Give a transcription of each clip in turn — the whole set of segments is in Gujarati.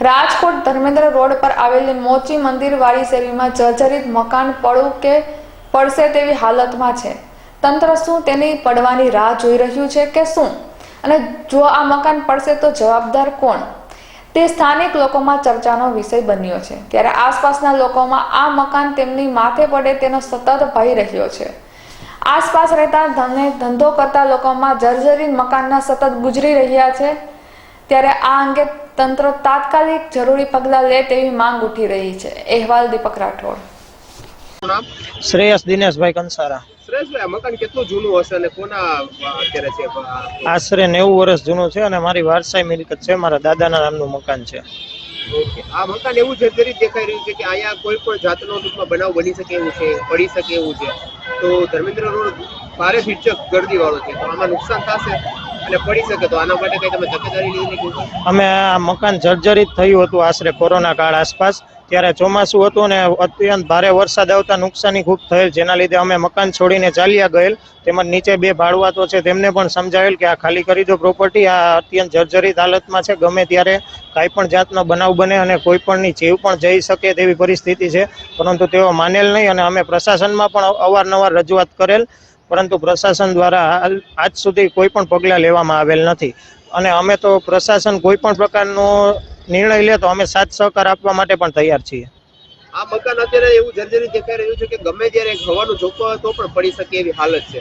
રાજકોટ ધર્મેન્દ્ર રોડ પર આવેલી મોચી મંદિર વાળી શેરીમાં જર્જરિત મકાન પડવું કે પડશે તેવી હાલતમાં છે. તંત્ર શું તેની પડવાની રાહ જોઈ રહ્યું છે કે શું? અને જો આ મકાન પડશે તો જવાબદાર કોણ? તે સ્થાનિક લોકોમાં ચર્ચાનો વિષય બન્યો છે. ત્યારે આસપાસના લોકોમાં આ મકાન તેમની માથે પડે તેનો સતત ભય રહ્યો છે. આસપાસ રહેતા ધંધો કરતા લોકોમાં જર્જરિત મકાનના સતત ગુજરી રહ્યા છે. ત્યારે આ અંગે તંત્ર તાત્કાલિક જરૂરી પગલાં લે તેવી માંગ ઉઠી રહી છે. અહેવાલ દીપક રાઠોડ. શ્રેયસ દિનેશભાઈ કંસારા. સુરેશભાઈ મકાન કેટલું જૂનું હશે અને કોના અત્યારે છે? આશરે નેવું વર્ષ જૂનું છે અને મારી વારસાઈ મિલકત છે. મારા દાદાના નામનું મકાન છે. ઓકે. આ મકાન એવું જર્જરિત દેખાઈ રહ્યું છે કે અહીંયા કોઈ પણ જાતનો ટૂંકમાં બનાવ બની શકે એવું છે પડી શકે એવું છે. તો ધર્મેન્દ્ર રોડ ભારે ફીચક ગરદી વાળો છે. તો આમાં નુકસાન થશે? અમે આ મકાન જર્જરિત થયું હતું આશરે કોરોના કાળ આસપાસ. ત્યારે ચોમાસું હતું ને અત્યંત ભારે વરસાદ આવતા નુકસાની ખૂબ થયેલ. જેના લીધે અમે મકાન છોડીને ચાલ્યા ગયેલ. તેમજ નીચે બે ભાડવાતો છે તેમને પણ સમજાવેલ કે આ ખાલી કરી દો પ્રોપર્ટી આ અત્યંત જર્જરિત હાલતમાં છે. ગમે ત્યારે કાંઈ પણ જાતનો બનાવ બને અને કોઈ પણની જીવ પણ જઈ શકે તેવી પરિસ્થિતિ છે. પરંતુ તેઓ માનેલ નહીં અને અમે પ્રશાસનમાં પણ અવારનવાર રજૂઆત કરેલ. પરંતુ પ્રશાસન દ્વારા આજ સુધી કોઈ પણ પગલાં લેવામાં આવેલ નથી. અને અમે તો પ્રશાસન કોઈ પણ પ્રકારનો નિર્ણય લે તો અમે સાથ સહકાર આપવા માટે પણ તૈયાર છીએ. આ મકાન અત્યારે એવું જર્જરી દેખાઈ રહ્યું છે કે ગમે ત્યારે હવાનું જોખમ હોય તો પણ પડી શકે એવી હાલત છે.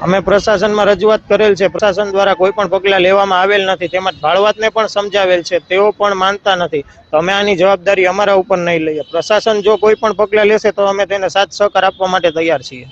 અમે પ્રશાસનમાં રજૂઆત કરેલ છે. પ્રશાસન દ્વારા કોઈ પણ પગલાં લેવામાં આવેલ નથી. તેમજ ભાડવાતને પણ સમજાવેલ છે. તેઓ પણ માનતા નથી. તો અમે આની જવાબદારી અમારા ઉપર નહીં લઈએ. પ્રશાસન જો કોઈ પણ પગલાં લેશે તો અમે તેને સાથ સહકાર આપવા માટે તૈયાર છીએ.